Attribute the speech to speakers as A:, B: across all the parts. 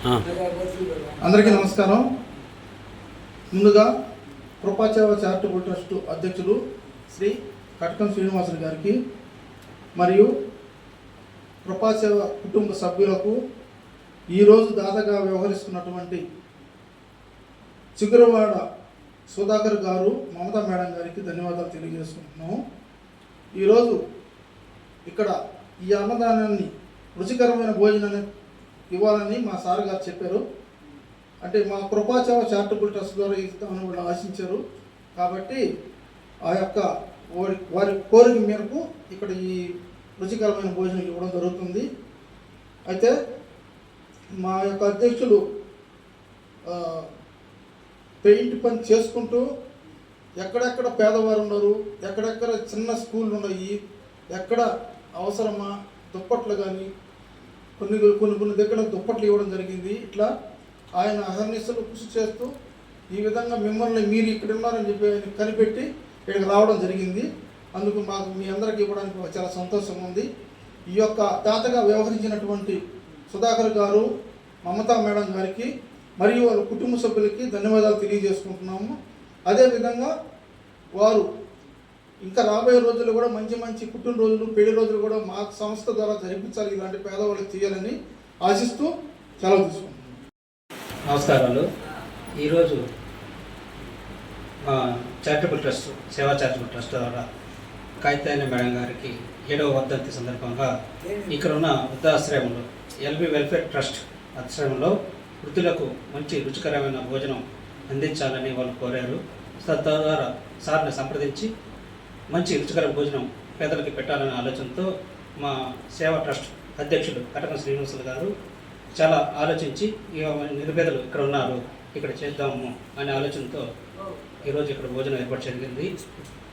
A: అందరికీ నమస్కారం. ముందుగా కృపాచార్య చారిటబుల్ ట్రస్ట్ అధ్యక్షులు శ్రీ కటకం శ్రీనివాసులు గారికి మరియు కృపాసేవ కుటుంబ సభ్యులకు ఈరోజు దాదాగా వ్యవహరిస్తున్నటువంటి చిగురవాడ సుధాకర్ గారు మమతా మేడం గారికి ధన్యవాదాలు తెలియజేసుకుంటున్నాము. ఈరోజు ఇక్కడ ఈ అన్నదానాన్ని రుచికరమైన భోజనాన్ని ఇవ్వాలని మా సార్ గారు చెప్పారు. అంటే మా కృపాచార చారిటబుల్ ట్రస్ట్ ద్వారా ఇస్తామని వాళ్ళు ఆశించారు. కాబట్టి ఆ యొక్క వారి వారి కోరిక మేరకు ఇక్కడ ఈ రుచికరమైన భోజనం ఇవ్వడం జరుగుతుంది. అయితే మా యొక్క అధ్యక్షులు పెయింట్ పని చేసుకుంటూ ఎక్కడెక్కడ పేదవారు ఉన్నారు ఎక్కడెక్కడ చిన్న స్కూళ్ళు ఉన్నాయి ఎక్కడ అవసరమా దుప్పట్లు కానీ కొన్ని కొన్ని కొన్ని దగ్గర దుప్పట్లు ఇవ్వడం జరిగింది. ఇట్లా ఆయన అహర్నిశలు కృషి చేస్తూ ఈ విధంగా మిమ్మల్ని మీరు ఇక్కడ ఉన్నారని చెప్పి ఆయన కనిపెట్టి ఇక్కడికి రావడం జరిగింది. అందుకు మాకు మీ అందరికి ఇవ్వడానికి చాలా సంతోషం ఉంది. ఈ యొక్క తాతగా వ్యవహరించినటువంటి సుధాకర్ గారు మమతా మేడం గారికి మరియు వాళ్ళ కుటుంబ సభ్యులకి ధన్యవాదాలు తెలియజేసుకుంటున్నాము. అదేవిధంగా వారు ఇంకా రాబోయే రోజుల్లో కూడా మంచి మంచి పుట్టినరోజులు పెళ్ళి రోజులు కూడా మా సంస్థ ద్వారా జరిపించాలి ఇలాంటి పేదవాళ్ళకి చేయాలని ఆశిస్తూ సెలవు తీసుకుంటున్నాను
B: నమస్కారాలు. ఈరోజు మా charitable trust Seva charitable trust ద్వారా కాగితాయన మేడం గారికి ఏడవ వర్ధంతి సందర్భంగా ఇక్కడ ఉన్న వృద్ధాశ్రయంలో ఎల్బి వెల్ఫేర్ ట్రస్ట్ ఆశ్రమంలో వృద్ధులకు మంచి రుచికరమైన భోజనం అందించాలని వాళ్ళు కోరారు. తద్వారా సార్ని సంప్రదించి మంచి రుచికర భోజనం పేదలకు పెట్టాలనే ఆలోచనతో మా సేవా ట్రస్ట్ అధ్యక్షుడు కటక శ్రీనివాసులు గారు చాలా ఆలోచించి నిరుపేదలు ఇక్కడ ఉన్నారు ఇక్కడ చేద్దాము అనే ఆలోచనతో ఈరోజు ఇక్కడ భోజనం ఏర్పాటు జరిగింది.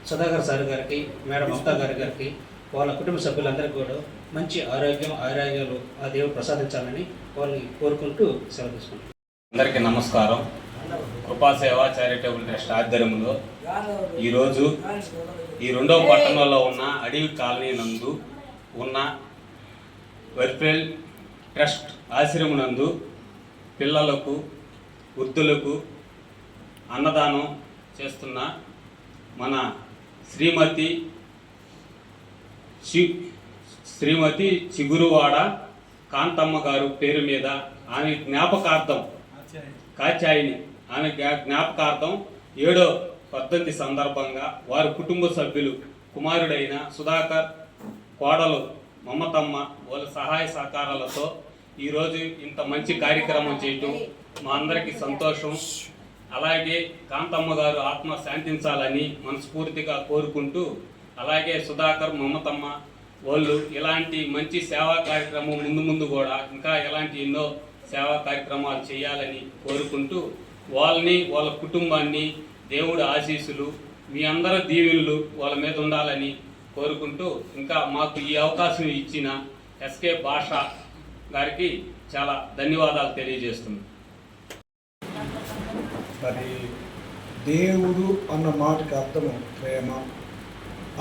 B: సుధాకర్ సార్ గారికి మేడం మమతా గారి గారికి వాళ్ళ కుటుంబ సభ్యులందరికీ కూడా మంచి ఆరోగ్యం ఆరోగ్యాలు ఆ దేవుడు ప్రసాదించాలని వాళ్ళని కోరుకుంటూ సెలవు తీసుకుంటాం
C: అందరికీ నమస్కారం. కృపాసేవ చారిటబుల్ ట్రస్ట్ ఆధ్వర్యంలో ఈరోజు ఈ రెండవ పట్టణంలో ఉన్న అడవి కాలనీ నందు ఉన్న వెల్ఫేర్ ట్రస్ట్ ఆశ్రమం నందు పిల్లలకు వృద్ధులకు అన్నదానం చేస్తున్న మన శ్రీమతి చి శ్రీమతి చిగురువాడ కాంతమ్మ గారు పేరు మీద ఆమె జ్ఞాపకార్థం కాచాయిని ఆమె జ్ఞాపకార్థం ఏడో పద్ధతి సందర్భంగా వారి కుటుంబ సభ్యులు కుమారుడైన సుధాకర్ కోడలు మమతమ్మ వాళ్ళ సహాయ సహకారాలతో ఈరోజు ఇంత మంచి కార్యక్రమం చేయటం మా అందరికీ సంతోషం. అలాగే కాంతమ్మ గారు ఆత్మ శాంతించాలని మనస్ఫూర్తిగా కోరుకుంటూ అలాగే సుధాకర్ మమతమ్మ వాళ్ళు ఇలాంటి మంచి సేవా కార్యక్రమం ముందు ముందు కూడా ఇంకా ఎలాంటి ఎన్నో సేవా కార్యక్రమాలు చేయాలని కోరుకుంటూ వాళ్ళని వాళ్ళ కుటుంబాన్ని దేవుడి ఆశీస్సులు మీ అందరి దీవెనలు వాళ్ళ మీద ఉండాలని కోరుకుంటూ ఇంకా మాకు ఈ అవకాశం ఇచ్చిన ఎస్కే భాష గారికి చాలా ధన్యవాదాలు తెలియజేస్తుంది
D: మరి దేవుడు అన్న మాటకి అర్థము ప్రేమ.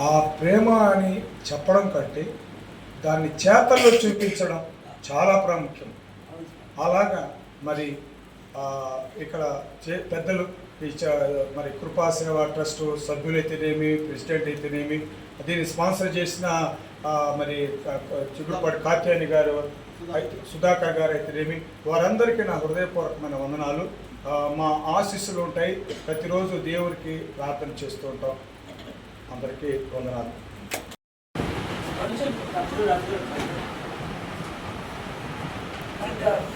D: ఆ ప్రేమ అని చెప్పడం కంటే దాన్ని చేతల్లో చూపించడం చాలా ప్రాముఖ్యం. అలాగా మరి ఇక్కడ చే పెద్దలు ఈ చ- మరి కృపా సేవా ట్రస్ట్ సభ్యులైతేనేమి ప్రెసిడెంట్ అయితేనేమి దీన్ని స్పాన్సర్ చేసిన మరి చిగురుపాటి కాత్యాయని గారు అయితే సుధాకర్ గారు అయితేనేమి వారందరికీ నా హృదయపూర్వకమైన వందనాలు. మా ఆశీస్సులు ఉంటాయి. ప్రతిరోజు దేవుడికి ప్రార్థన చేస్తూ ఉంటాం. అందరికీ వందనాలు. Thank you.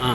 E: ఆ.